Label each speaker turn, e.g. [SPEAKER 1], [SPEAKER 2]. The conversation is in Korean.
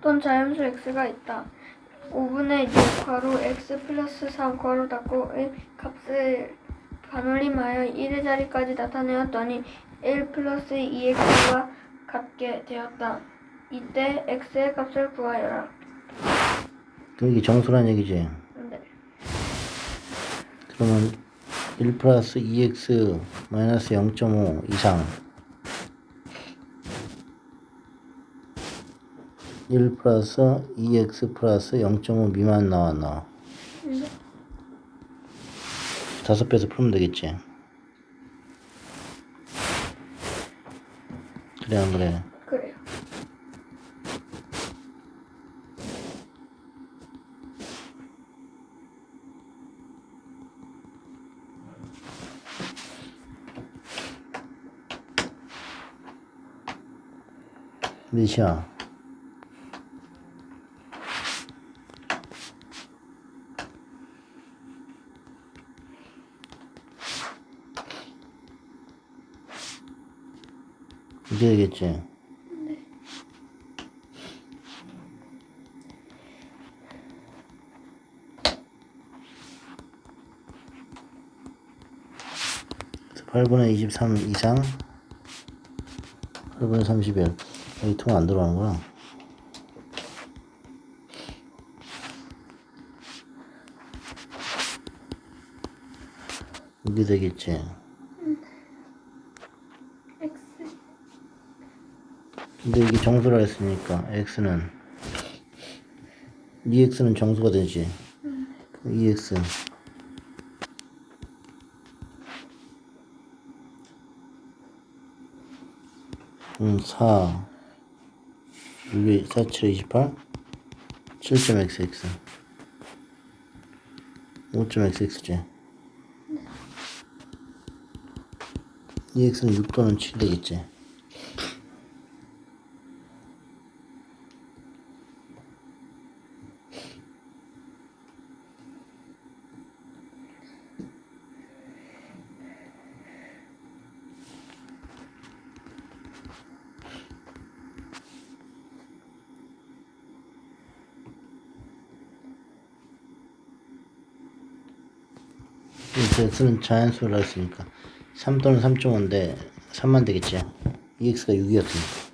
[SPEAKER 1] 어떤 자연수 x가 있다. 5분의 6 괄호 x 플러스 3 괄호 닫고의 값을 반올림하여 1의 자리까지 나타내었더니 1 플러스 2x와 같게 되었다. 이때 x의 값을 구하여라.
[SPEAKER 2] 그럼 이게 정수란 얘기지.
[SPEAKER 1] 네.
[SPEAKER 2] 그러면 1 플러스 2x 마이너스 0.5 이상 1 플러스 2x 플러스 0.5 미만 나와 나
[SPEAKER 1] 네.
[SPEAKER 2] 다섯 배에서 풀면 되겠지. 그래 안 그래?
[SPEAKER 1] 그래요.
[SPEAKER 2] 몇이야? 이제 되겠지? 그래서 8분의 23 이상 8분의 31 여기 통 안 들어가는구나 이게 되겠지 근데 이게 정수라 했으니까 x는 2x는 정수가 되지. 그럼 2x 음, 4 6에 4, 7에 28 7.xx 5.xx지. 2x는 6 또는 7 되겠지 x는 자연수라 했으니까 3 또는 3.5인데 3만 되겠지? 2x가 6이었으니까